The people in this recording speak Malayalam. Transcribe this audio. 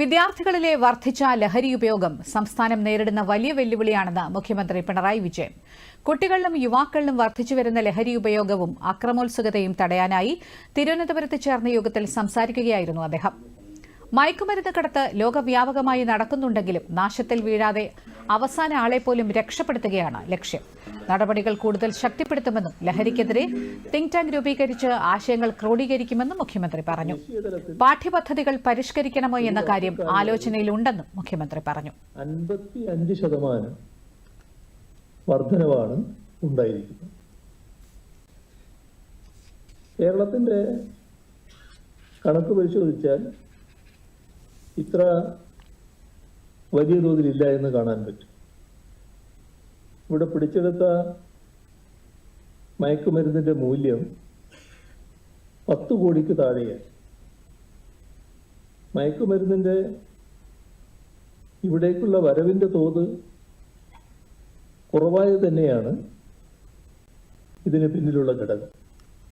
വിദ്യാർത്ഥികളിലെ വർദ്ധിച്ച ലഹരി ഉപയോഗം സംസ്ഥാനം നേരിടുന്ന വലിയ വെല്ലുവിളിയാണെന്ന് മുഖ്യമന്ത്രി പിണറായി വിജയൻ. കുട്ടികളിലും യുവാക്കളിലും വർദ്ധിച്ചുവരുന്ന ലഹരി ഉപയോഗവും അക്രമോത്സുകതയും തടയാനായി തിരുവനന്തപുരത്ത് ചേർന്ന യോഗത്തിൽ സംസാരിക്കുകയായിരുന്നു അദ്ദേഹം. മയക്കുമരുന്ന് കടത്ത് ലോകവ്യാപകമായി നടക്കുന്നുണ്ടെങ്കിലും നാശത്തിൽ വീഴാതെ അവസാന ആളെ പോലും രക്ഷപ്പെടുത്തുകയാണ് ലക്ഷ്യം. നടപടികൾ കൂടുതൽ ശക്തിപ്പെടുത്തുമെന്നും ലഹരിക്കെതിരെ തിങ്ക് ടാങ്ക് രൂപീകരിച്ച് ആശയങ്ങൾ ക്രോഡീകരിക്കുമെന്നും മുഖ്യമന്ത്രി പറഞ്ഞു. പാഠ്യപദ്ധതികൾ പരിഷ്കരിക്കണമോ എന്ന കാര്യം ആലോചനയിലുണ്ടെന്നും മുഖ്യമന്ത്രി പറഞ്ഞു. അൻപത്തി അഞ്ച് ശതമാനം വർധനവാണ് ഉണ്ടായിരിക്കുന്നത്. കേരളത്തിന്റെ കണക്ക് പരിശോധിച്ചാൽ ഇത്ര വലിയ തോതിലില്ല എന്ന് കാണാൻ പറ്റും. ഇവിടെ പിടിച്ചെടുത്ത മയക്കുമരുന്നിന്റെ മൂല്യം പത്ത് കോടിക്ക് താഴെയാണ്. മയക്കുമരുന്നിന്റെ ഇവിടേക്കുള്ള വരവിന്റെ തോത് കുറവായത് തന്നെയാണ് ഇതിന് പിന്നിലുള്ള ഘടകം.